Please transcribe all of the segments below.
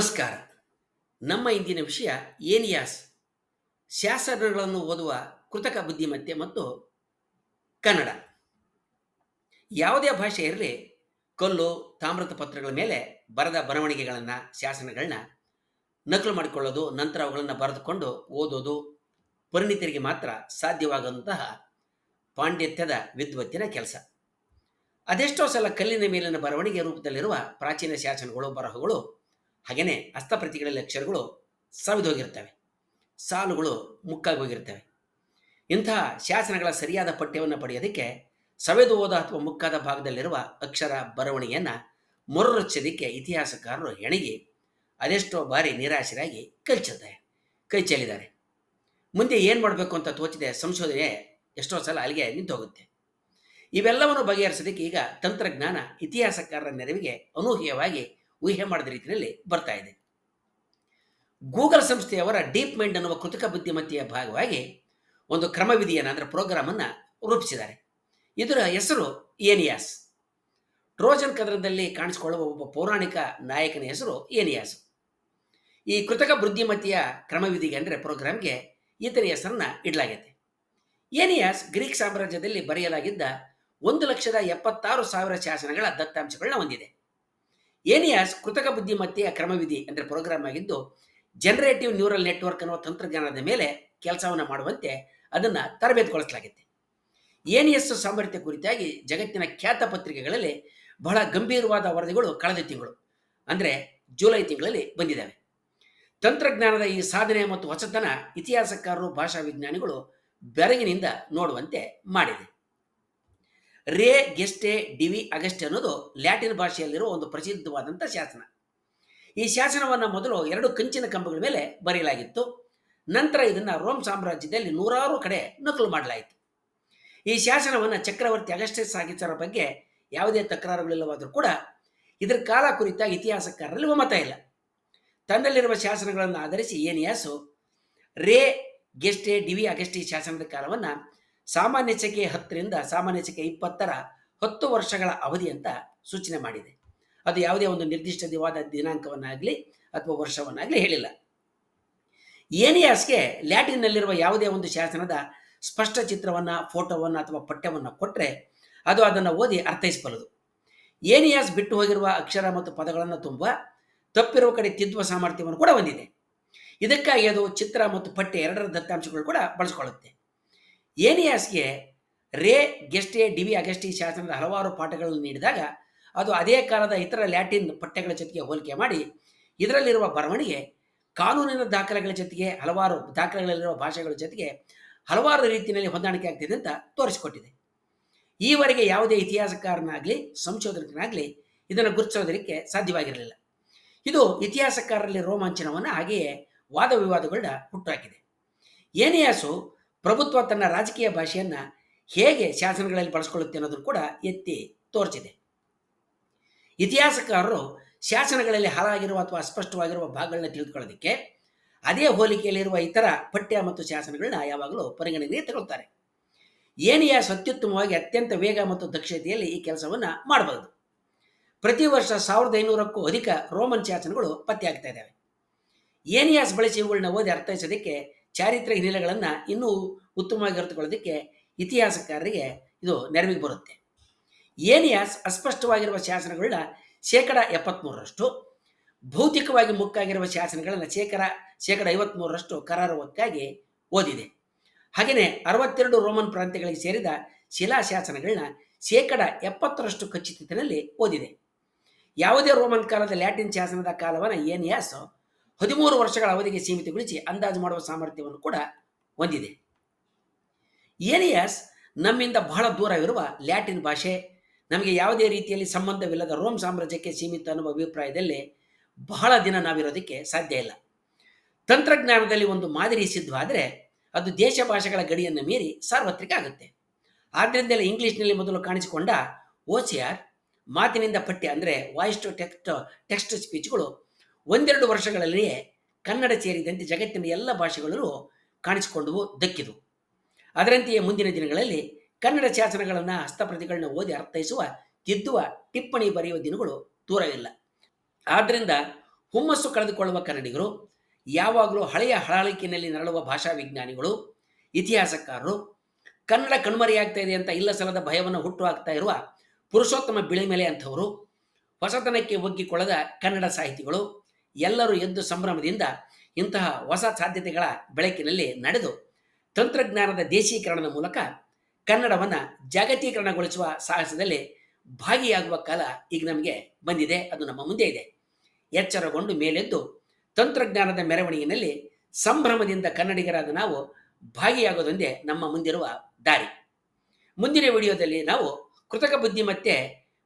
ನಮಸ್ಕಾರ. ನಮ್ಮ ಇಂದಿನ ವಿಷಯ ಏನಿಯಾಸ್ ಶಾಸನಗಳನ್ನು ಓದುವ ಕೃತಕ ಬುದ್ಧಿಮತ್ತೆ ಮತ್ತು ಕನ್ನಡ. ಯಾವುದೇ ಭಾಷೆ ಇರಲಿ ಕಲ್ಲು, ತಾಮ್ರದ ಪತ್ರಗಳ ಮೇಲೆ ಬರೆದ ಬರವಣಿಗೆಗಳನ್ನು ಶಾಸನಗಳನ್ನ ನಕಲು ಮಾಡಿಕೊಳ್ಳೋದು, ನಂತರ ಅವುಗಳನ್ನು ಬರೆದುಕೊಂಡು ಓದೋದು ಪರಿಣಿತರಿಗೆ ಮಾತ್ರ ಸಾಧ್ಯವಾಗುವಂತಹ ಪಾಂಡಿತ್ಯದ ವಿದ್ವತ್ತಿನ ಕೆಲಸ. ಅದೆಷ್ಟೋ ಸಲ ಕಲ್ಲಿನ ಮೇಲಿನ ಬರವಣಿಗೆ ರೂಪದಲ್ಲಿರುವ ಪ್ರಾಚೀನ ಶಾಸನಗಳು, ಬರಹಗಳು ಹಾಗೆಯೇ ಹಸ್ತಪ್ರತಿಗಳಲ್ಲಿ ಅಕ್ಷರಗಳು ಸವಿದೋಗಿರ್ತವೆ ಸಾಲುಗಳು ಮುಕ್ಕಾಗಿ ಹೋಗಿರ್ತವೆ. ಇಂತಹ ಶಾಸನಗಳ ಸರಿಯಾದ ಪಠ್ಯವನ್ನು ಪಡೆಯೋದಕ್ಕೆ ಸವೆದು ಹೋದ ಅಥವಾ ಮುಕ್ಕಾದ ಭಾಗದಲ್ಲಿರುವ ಅಕ್ಷರ ಬರವಣಿಗೆಯನ್ನು ಮರುರಚಿಸೋದಕ್ಕೆ ಇತಿಹಾಸಕಾರರು ಹೆಣಗಿ ಅದೆಷ್ಟೋ ಬಾರಿ ನಿರಾಶರಾಗಿ ಕೈಚಲ್ತಾರೆ ಕೈ ಚೆಲ್ಲಿದ್ದಾರೆ ಮುಂದೆ ಏನು ಮಾಡಬೇಕು ಅಂತ ತೋಚಿದೆ ಸಂಶೋಧನೆ ಎಷ್ಟೋ ಸಲ ಅಲ್ಲಿಗೆ ನಿಂತೋಗುತ್ತೆ. ಇವೆಲ್ಲವನ್ನು ಬಗೆಹರಿಸೋದಕ್ಕೆ ಈಗ ತಂತ್ರಜ್ಞಾನ ಇತಿಹಾಸಕಾರರ ನೆರವಿಗೆ ಅನೂಹ್ಯವಾಗಿ ಊಹೆ ಮಾಡಿದ ರೀತಿಯಲ್ಲಿ ಬರ್ತಾ ಇದೆ. ಗೂಗಲ್ ಸಂಸ್ಥೆಯವರ ಡೀಪ್ ಮೈಂಡ್ ಅನ್ನುವ ಕೃತಕ ಬುದ್ಧಿಮತ್ತೆಯ ಭಾಗವಾಗಿ ಒಂದು ಕ್ರಮವಿಧಿಯನ್ನು, ಅಂದರೆ ಪ್ರೋಗ್ರಾಮನ್ನು ರೂಪಿಸಿದ್ದಾರೆ. ಇದರ ಹೆಸರು ಏನಿಯಾಸ್. ಟ್ರೋಜನ್ ಕದನದಲ್ಲಿ ಕಾಣಿಸಿಕೊಳ್ಳುವ ಒಬ್ಬ ಪೌರಾಣಿಕ ನಾಯಕನ ಹೆಸರು ಏನಿಯಾಸ್. ಈ ಕೃತಕ ಬುದ್ಧಿಮತ್ತೆಯ ಕ್ರಮವಿಧಿಗೆ, ಅಂದರೆ ಪ್ರೋಗ್ರಾಮ್ಗೆ ಈತನ ಹೆಸರನ್ನ ಇಡಲಾಗಿದೆ ಏನಿಯಾಸ್ ಗ್ರೀಕ್ ಸಾಮ್ರಾಜ್ಯದಲ್ಲಿ ಬರೆಯಲಾಗಿದ್ದ ಒಂದು ಲಕ್ಷದ ಎಪ್ಪತ್ತಾರು ಸಾವಿರ ಶಾಸನಗಳ ದತ್ತಾಂಶಗಳನ್ನ ಹೊಂದಿದೆ. ಏನಿಯಾಸ್ ಕೃತಕ ಬುದ್ಧಿಮತ್ತೆಯ ಕ್ರಮವಿಧಿ ಅಂದರೆ ಪ್ರೋಗ್ರಾಮ್ ಆಗಿದ್ದು ಜನರೇಟಿವ್ ನ್ಯೂರಲ್ ನೆಟ್ವರ್ಕ್ ಅನ್ನುವ ತಂತ್ರಜ್ಞಾನದ ಮೇಲೆ ಕೆಲಸವನ್ನು ಮಾಡುವಂತೆ ಅದನ್ನು ತರಬೇತುಗೊಳಿಸಲಾಗಿದೆ ಏನಿಯಸ್ ಸಾಮರ್ಥ್ಯ ಕುರಿತಾಗಿ ಜಗತ್ತಿನ ಖ್ಯಾತ ಪತ್ರಿಕೆಗಳಲ್ಲಿ ಬಹಳ ಗಂಭೀರವಾದ ವರದಿಗಳು ಕಳೆದ ತಿಂಗಳು, ಅಂದರೆ ಜುಲೈ ತಿಂಗಳಲ್ಲಿ ಬಂದಿದ್ದಾವೆ. ತಂತ್ರಜ್ಞಾನದ ಈ ಸಾಧನೆ ಮತ್ತು ಹೊಸತನ ಇತಿಹಾಸಕಾರರು, ಭಾಷಾ ವಿಜ್ಞಾನಿಗಳು ಬೆರಗಿನಿಂದ ನೋಡುವಂತೆ ಮಾಡಿದೆ. ರೇ ಗೆಸ್ಟೆ ಡಿವಿ ಅಗಸ್ಟೆ ಅನ್ನೋದು ಲ್ಯಾಟಿನ್ ಭಾಷೆಯಲ್ಲಿರುವ ಒಂದು ಪ್ರಸಿದ್ಧವಾದಂಥ ಶಾಸನ. ಈ ಶಾಸನವನ್ನು ಮೊದಲು ಎರಡು ಕಂಚಿನ ಕಂಬಗಳ ಮೇಲೆ ಬರೆಯಲಾಗಿತ್ತು. ನಂತರ ಇದನ್ನು ರೋಮ್ ಸಾಮ್ರಾಜ್ಯದಲ್ಲಿ ನೂರಾರು ಕಡೆ ನಕಲು ಮಾಡಲಾಯಿತು. ಈ ಶಾಸನವನ್ನು ಚಕ್ರವರ್ತಿ ಅಗಸ್ಟೆ ಸಾಗಿಸರ ಬಗ್ಗೆ ಯಾವುದೇ ತಕರಾರುಗಳಿಲ್ಲವಾದರೂ ಕೂಡ ಇದರ ಕಾಲ ಕುರಿತ ಇತಿಹಾಸಕಾರರಲ್ಲಿ ಒಮ್ಮತ ಇಲ್ಲ. ತನ್ನಲ್ಲಿರುವ ಶಾಸನಗಳನ್ನು ಆಧರಿಸಿ ಏನಿಯಾಸು ರೇ ಗೆಸ್ಟೆ ಡಿವಿ ಅಗಸ್ಟಿ ಶಾಸನದ ಕಾಲವನ್ನು ಸಾಮಾನ್ಯ ಚಕೆ ಹತ್ತರಿಂದ ಸಾಮಾನ್ಯ ಚಕೆ ಇಪ್ಪತ್ತರ ಹತ್ತು ವರ್ಷಗಳ ಅವಧಿ ಅಂತ ಸೂಚನೆ ಮಾಡಿದೆ. ಅದು ಯಾವುದೇ ಒಂದು ನಿರ್ದಿಷ್ಟ ನಿರ್ದಿಷ್ಟವಾದ ದಿನಾಂಕವನ್ನಾಗಲಿ ಅಥವಾ ವರ್ಷವನ್ನಾಗಲಿ ಹೇಳಿಲ್ಲ. ಏನಿಯಾಸ್ಗೆ ಲ್ಯಾಟಿನ್ನಲ್ಲಿರುವ ಯಾವುದೇ ಒಂದು ಶಾಸನದ ಸ್ಪಷ್ಟ ಚಿತ್ರವನ್ನು, ಫೋಟೋವನ್ನು ಅಥವಾ ಪಠ್ಯವನ್ನು ಕೊಟ್ಟರೆ ಅದು ಅದನ್ನು ಓದಿ ಅರ್ಥೈಸಬಲ್ಲದು ಏನಿಯಾಸ್ ಬಿಟ್ಟು ಹೋಗಿರುವ ಅಕ್ಷರ ಮತ್ತು ಪದಗಳನ್ನು ತುಂಬ ತಪ್ಪಿರುವ ಕಡೆ ತಿದ್ದುವ ಸಾಮರ್ಥ್ಯವನ್ನು ಕೂಡ ಹೊಂದಿದೆ. ಇದಕ್ಕಾಗಿ ಅದು ಚಿತ್ರ ಮತ್ತು ಪಠ್ಯ ಎರಡರ ದತ್ತಾಂಶಗಳು ಕೂಡ ಬಳಸಿಕೊಳ್ಳುತ್ತೆ. ಏನಿಯಾಸ್ಗೆ ರೇ ಗೆಸ್ಟೆ ಡಿವಿ ಅಗಸ್ಟಿ ಶಾಸನದ ಹಲವಾರು ಪಾಠಗಳನ್ನು ನೀಡಿದಾಗ, ಅದು ಅದೇ ಕಾಲದ ಇತರ ಲ್ಯಾಟಿನ್ ಪಠ್ಯಗಳ ಜೊತೆಗೆ ಹೋಲಿಕೆ ಮಾಡಿ, ಇದರಲ್ಲಿರುವ ಬರವಣಿಗೆ, ಕಾನೂನಿನ ದಾಖಲೆಗಳ ಜೊತೆಗೆ ಹಲವಾರು ದಾಖಲೆಗಳಲ್ಲಿರುವ ಭಾಷೆಗಳ ಜೊತೆಗೆ ಹಲವಾರು ರೀತಿಯಲ್ಲಿ ಹೊಂದಾಣಿಕೆ ಆಗ್ತಿದೆ ಅಂತ ತೋರಿಸಿಕೊಟ್ಟಿದೆ. ಈವರೆಗೆ ಯಾವುದೇ ಇತಿಹಾಸಕಾರನಾಗಲಿ, ಸಂಶೋಧಕನಾಗಲಿ ಇದನ್ನು ಗುರುತಿಸೋದಕ್ಕೆ ಸಾಧ್ಯವಾಗಿರಲಿಲ್ಲ. ಇದು ಇತಿಹಾಸಕಾರರಲ್ಲಿ ರೋಮಾಂಚನವನ್ನು ಹಾಗೆಯೇ ವಾದ ವಿವಾದಗಳನ್ನ ಹುಟ್ಟುಹಾಕಿದೆ ಏನಿಯಾಸು ಪ್ರಭುತ್ವ ತನ್ನ ರಾಜಕೀಯ ಭಾಷೆಯನ್ನು ಹೇಗೆ ಶಾಸನಗಳಲ್ಲಿ ಬಳಸ್ಕೊಳ್ಳುತ್ತೆ ಅನ್ನೋದನ್ನು ಕೂಡ ಎತ್ತಿ ತೋರಿಸಿದೆ. ಇತಿಹಾಸಕಾರರು ಶಾಸನಗಳಲ್ಲಿ ಹಾಳಾಗಿರುವ ಅಥವಾ ಅಸ್ಪಷ್ಟವಾಗಿರುವ ಭಾಗಗಳನ್ನ ತಿಳಿದುಕೊಳ್ಳೋದಕ್ಕೆ ಅದೇ ಹೋಲಿಕೆಯಲ್ಲಿರುವ ಇತರ ಪಠ್ಯ ಮತ್ತು ಶಾಸನಗಳನ್ನ ಯಾವಾಗಲೂ ಪರಿಗಣನೆಗೆ ತಗೊಳ್ತಾರೆ. ಏನಿಯ ಅತ್ಯುತ್ತಮವಾಗಿ ಅತ್ಯಂತ ವೇಗ ಮತ್ತು ದಕ್ಷತೆಯಲ್ಲಿ ಈ ಕೆಲಸವನ್ನು ಮಾಡಬಹುದು. ಪ್ರತಿ ವರ್ಷ ಸಾವಿರದ ಐನೂರಕ್ಕೂ ಅಧಿಕ ರೋಮನ್ ಶಾಸನಗಳು ಪತ್ತೆಯಾಗ್ತಾ ಇದ್ದಾವೆ. ಏನಿಯಾಸ್ ಬಳಸಿ ಇವುಗಳನ್ನ ಓದಿ ಅರ್ಥೈಸೋದಕ್ಕೆ ಚಾರಿತ್ರಿಕ ಹಿನ್ನೆಲೆಗಳನ್ನು ಇನ್ನೂ ಉತ್ತಮವಾಗಿ ಅರ್ಥಕೊಳ್ಳೋದಕ್ಕೆ ಇತಿಹಾಸಕಾರರಿಗೆ ಇದು ನೆರವಿಗೆ ಬರುತ್ತೆ. ಏನಿಯಾಸ್ ಅಸ್ಪಷ್ಟವಾಗಿರುವ ಶಾಸನಗಳನ್ನ ಶೇಕಡ ಎಪ್ಪತ್ತ್ಮೂರರಷ್ಟು ಭೌತಿಕವಾಗಿ ಮುಕ್ಕಾಗಿರುವ ಶಾಸನಗಳನ್ನು ಶೇಕಡ ಶೇಕಡ ಐವತ್ತ್ಮೂರರಷ್ಟು ಕರಾರುವಕ್ಕಾಗಿ ಓದಿದೆ. ಹಾಗೆಯೇ ಅರವತ್ತೆರಡು ರೋಮನ್ ಪ್ರಾಂತ್ಯಗಳಿಗೆ ಸೇರಿದ ಶಿಲಾಶಾಸನಗಳನ್ನ ಶೇಕಡ ಎಪ್ಪತ್ತರಷ್ಟು ಖಚಿತತೆಯಲ್ಲಿ ಓದಿದೆ. ಯಾವುದೇ ರೋಮನ್ ಕಾಲದ ಲ್ಯಾಟಿನ್ ಶಾಸನದ ಕಾಲವನ್ನು ಏನಿಯಾಸ್ ಹದಿಮೂರು ವರ್ಷಗಳ ಅವಧಿಗೆ ಸೀಮಿತಗೊಳಿಸಿ ಅಂದಾಜು ಮಾಡುವ ಸಾಮರ್ಥ್ಯವನ್ನು ಕೂಡ ಹೊಂದಿದೆ. ಏನಿಯಾಸ್ ನಮ್ಮಿಂದ ಬಹಳ ದೂರವಿರುವ ಲ್ಯಾಟಿನ್ ಭಾಷೆ, ನಮಗೆ ಯಾವುದೇ ರೀತಿಯಲ್ಲಿ ಸಂಬಂಧವಿಲ್ಲದ ರೋಮ್ ಸಾಮ್ರಾಜ್ಯಕ್ಕೆ ಸೀಮಿತ ಅನ್ನುವ ಅಭಿಪ್ರಾಯದಲ್ಲಿ ಬಹಳ ದಿನ ನಾವಿರೋದಕ್ಕೆ ಸಾಧ್ಯ ಇಲ್ಲ. ತಂತ್ರಜ್ಞಾನದಲ್ಲಿ ಒಂದು ಮಾದರಿ ಸಿದ್ಧವಾದರೆ ಅದು ದೇಶ ಭಾಷೆಗಳ ಗಡಿಯನ್ನು ಮೀರಿ ಸಾರ್ವತ್ರಿಕ ಆಗುತ್ತೆ. ಆದ್ದರಿಂದಲೇ ಇಂಗ್ಲೀಷ್ನಲ್ಲಿ ಮೊದಲು ಕಾಣಿಸಿಕೊಂಡ ಓಸಿಯಾರ್ ಮಾತಿನಿಂದ ಪಠ್ಯ ಅಂದರೆ ವಾಯ್ಸ್ ಟು ಟೆಕ್ಸ್ಟ್ ಟೆಕ್ಸ್ಟ್ ಸ್ಪೀಚ್ಗಳು ಒಂದೆರಡು ವರ್ಷಗಳಲ್ಲಿಯೇ ಕನ್ನಡ ಸೇರಿದಂತೆ ಜಗತ್ತಿನ ಎಲ್ಲ ಭಾಷೆಗಳಲ್ಲೂ ಕಾಣಿಸಿಕೊಂಡವು ದಕ್ಕಿದವು ಅದರಂತೆಯೇ ಮುಂದಿನ ದಿನಗಳಲ್ಲಿ ಕನ್ನಡ ಶಾಸನಗಳನ್ನು ಹಸ್ತಪ್ರತಿಗಳನ್ನ ಓದಿ ಅರ್ಥೈಸುವ, ತಿದ್ದುವ, ಟಿಪ್ಪಣಿ ಬರೆಯುವ ದಿನಗಳು ದೂರವಿಲ್ಲ. ಆದ್ದರಿಂದ ಹುಮ್ಮಸ್ಸು ಕಳೆದುಕೊಳ್ಳುವ ಕನ್ನಡಿಗರು, ಯಾವಾಗಲೂ ಹಳೆಯ ಹಳಾಳಿಕಿನಲ್ಲಿ ನರಳುವ ಭಾಷಾ ವಿಜ್ಞಾನಿಗಳು, ಇತಿಹಾಸಕಾರರು, ಕನ್ನಡ ಕಣ್ಮರೆಯಾಗ್ತಾ ಇದೆ ಅಂತ ಇಲ್ಲ ಸಲದ ಭಯವನ್ನು ಹುಟ್ಟು ಹಾಕ್ತಾ ಇರುವ ಪುರುಷೋತ್ತಮ ಬಿಳಿಮೆಲೆ ಅಂಥವರು, ಹೊಸತನಕ್ಕೆ ಒಗ್ಗಿಕೊಳ್ಳದ ಕನ್ನಡ ಸಾಹಿತಿಗಳು ಎಲ್ಲರೂ ಎದ್ದು ಸಂಭ್ರಮದಿಂದ ಇಂತಹ ಹೊಸ ಸಾಧ್ಯತೆಗಳ ಬೆಳಕಿನಲ್ಲಿ ನಡೆದು ತಂತ್ರಜ್ಞಾನದ ದೇಶೀಕರಣದ ಮೂಲಕ ಕನ್ನಡವನ್ನು ಜಾಗತೀಕರಣಗೊಳಿಸುವ ಸಾಹಸದಲ್ಲಿ ಭಾಗಿಯಾಗುವ ಕಾಲ ಈಗ ನಮಗೆ ಬಂದಿದೆ, ಅದು ನಮ್ಮ ಮುಂದೆ ಇದೆ. ಎಚ್ಚರಗೊಂಡು ಮೇಲೆದ್ದು ತಂತ್ರಜ್ಞಾನದ ಮೆರವಣಿಗೆಯಲ್ಲಿ ಸಂಭ್ರಮದಿಂದ ಕನ್ನಡಿಗರಾದ ನಾವು ಭಾಗಿಯಾಗೋದೊಂದೇ ನಮ್ಮ ಮುಂದಿರುವ ದಾರಿ. ಮುಂದಿನ ವಿಡಿಯೋದಲ್ಲಿ ನಾವು ಕೃತಕ ಬುದ್ಧಿಮತ್ತೆ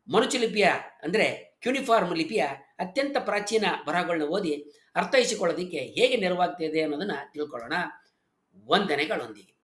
ಮನುಚಲಿಪಿಯ ಅಂದರೆ ಕ್ಯೂನಿಫಾರ್ಮ್ ಲಿಪಿಯ ಅತ್ಯಂತ ಪ್ರಾಚೀನ ಬರಹಗಳನ್ನ ಓದಿ ಅರ್ಥೈಸಿಕೊಳ್ಳೋದಕ್ಕೆ ಹೇಗೆ ನೆರವಾಗ್ತಿದೆ ಅನ್ನೋದನ್ನು ತಿಳ್ಕೊಳ್ಳೋಣ. ವಂದನೆಗಳೊಂದಿಗೆ.